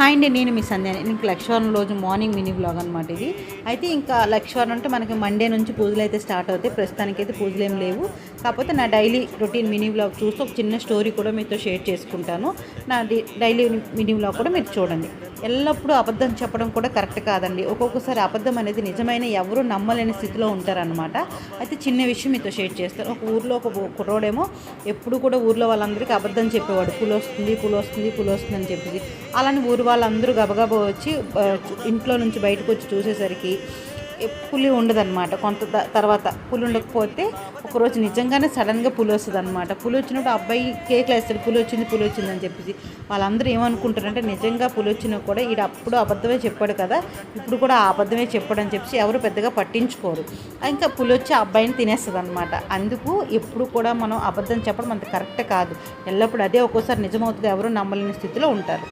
Hi అండి నేను మీ సంధ్యాని ఇంక లక్ష్వరం రోజు మార్నింగ్ మినీ బ్లాగ్ అనమాట ఇది. అయితే ఇంకా లక్ష్వరం అంటే మనకి మండే నుంచి పూజలు అయితే స్టార్ట్ అవుతాయి. ప్రస్తుతానికి అయితే పూజలు ఏం లేవు. కాకపోతే నా డైలీ రొటీన్ మినీ బ్లాగ్ చూస్తూ ఒక చిన్న స్టోరీ కూడా మీతో షేర్ చేసుకుంటాను. నా డైలీ మినీ బ్లాగ్ కూడా మీరు చూడండి. ఎల్లప్పుడూ అబద్ధం చెప్పడం కూడా కరెక్ట్ కాదండి. ఒక్కొక్కసారి అబద్ధం అనేది నిజమైన ఎవరు నమ్మలేని స్థితిలో ఉంటారనమాట అయితే చిన్న విషయం మీతో షేర్ చేస్తాను ఒక ఊర్లో ఒక కుర్రోడేమో ఎప్పుడు కూడా ఊర్లో వాళ్ళందరికీ అబద్ధం చెప్పేవాడు. పులి వస్తుంది పులి వస్తుంది పులి వస్తుంది అని చెప్పేసి. అలానే ఊరు వాళ్ళందరూ గబగబా వచ్చి ఇంట్లో నుంచి బయటకు వచ్చి చూసేసరికి పులి ఉండదన్నమాట. కొంత తర్వాత పులి ఉండకపోతే ఒకరోజు నిజంగానే సడన్గా పులి వస్తుంది అనమాట పులి వచ్చినప్పుడు అబ్బాయి కేక్లు వేస్తాడు పులి వచ్చింది పులి వచ్చింది అని చెప్పేసి. వాళ్ళందరూ ఏమనుకుంటారంటే నిజంగా పులి వచ్చినా కూడా ఈడ అప్పుడు అబద్ధమే చెప్పాడు కదా ఇప్పుడు కూడా ఆ అబద్ధమే చెప్పాడు అని చెప్పేసి ఎవరు పెద్దగా పట్టించుకోరు. ఇంకా పులి వచ్చి ఆ అబ్బాయిని తినేస్తుంది అనమాట అందుకు ఎప్పుడు కూడా మనం అబద్ధం చెప్పడం అంత కరెక్ట్ కాదు. ఎల్లప్పుడు అదే ఒక్కోసారి నిజమవుతుంది ఎవరు నమ్మలేని స్థితిలో ఉంటారు.